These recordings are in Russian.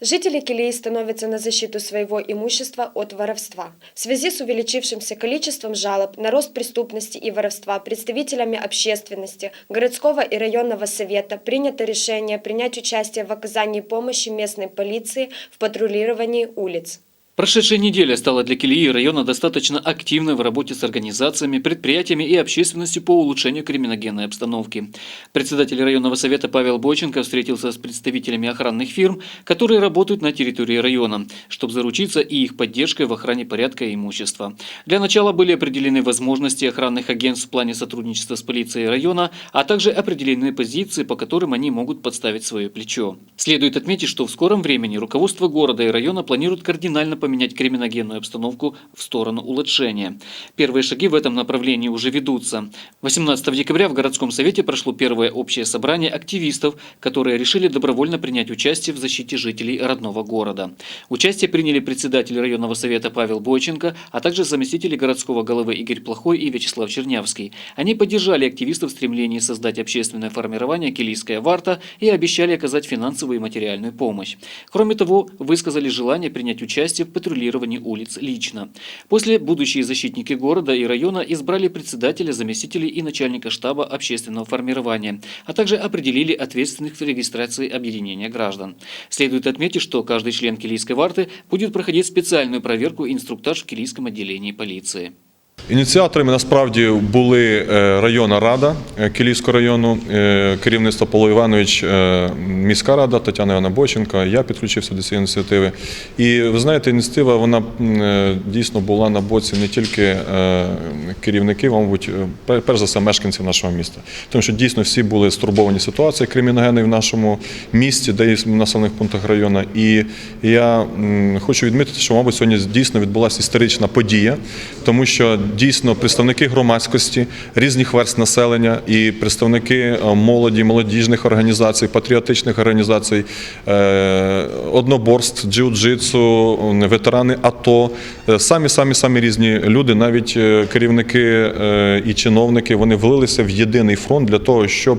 Жители Килии становятся на защиту своего имущества от воровства. В связи с увеличившимся количеством жалоб на рост преступности и воровства представителями общественности, городского и районного совета принято решение принять участие в оказании помощи местной полиции в патрулировании улиц. Прошедшая неделя стала для Килии района достаточно активной в работе с организациями, предприятиями и общественностью по улучшению криминогенной обстановки. Председатель районного совета Павел Бойченко встретился с представителями охранных фирм, которые работают на территории района, чтобы заручиться и их поддержкой в охране порядка и имущества. Для начала были определены возможности охранных агентств в плане сотрудничества с полицией района, а также определены позиции, по которым они могут подставить свое плечо. Следует отметить, что в скором времени руководство города и района планирует кардинально поменять криминогенную обстановку в сторону улучшения. Первые шаги в этом направлении уже ведутся. 18 декабря в городском совете прошло первое общее собрание активистов, которые решили добровольно принять участие в защите жителей родного города. Участие приняли председатель районного совета Павел Бойченко, а также заместители городского головы Игорь Плохой и Вячеслав Чернявский. Они поддержали активистов в стремлении создать общественное формирование «Килийская варта» и обещали оказать финансовую и материальную помощь. Кроме того, высказали желание принять участие в патрулировании улиц лично. После будущие защитники города и района избрали председателя, заместителей и начальника штаба общественного формирования, а также определили ответственных в регистрации объединения граждан. Следует отметить, что каждый член Килийской варты будет проходить специальную проверку и инструктаж в Килийском отделении полиции. Ініціаторами насправді були е, районна рада е, Кілійського району, е, керівництво Павло Іванович, міська рада Тетяна Івана Боченко. Я підключився до цієї ініціативи. І ви знаєте, ініціатива вона дійсно була на боці не тільки керівників, а мабуть, перш за все мешканців нашого міста. Тому що дійсно всі були стурбовані ситуацією криміногенною в нашому місті, де є в населених пунктах району. І я хочу відмітити, що, мабуть, сьогодні дійсно відбулася історична подія, тому що дійсно представники громадськості, різних верст населення і представники е, молоді, молодіжних організацій, патріотичних організацій, е, одноборств, джиу-джитсу, ветерани АТО, е, самі самі самі різні люди, навіть керівники і чиновники, вони влилися в єдиний фронт для того, щоб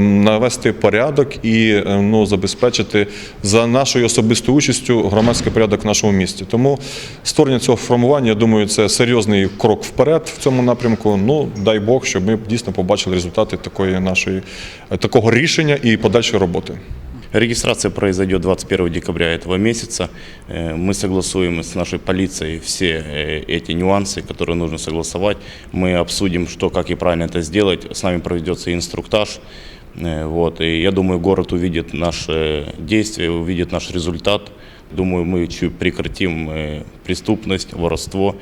навести порядок і е, ну, забезпечити за нашою особистою участю громадський порядок в нашому місті. Тому створення цього формування, я думаю, це серйозний крок вперед в цьому напрямку. Ну дай Бог, щоб ми дійсно побачили результати такої нашої такого рішення і подальшої роботи. Регистрация произойдет 21 декабря этого месяца. Э, Мы согласуем с нашей полицией все э, эти нюансы, которые нужно согласовать. Мы обсудим, что, как и правильно это сделать. С нами проведется инструктаж. Э, Вот. И я думаю, город увидит наши действия, увидит наш результат. Думаю, мы чуть прекратим преступность, воровство.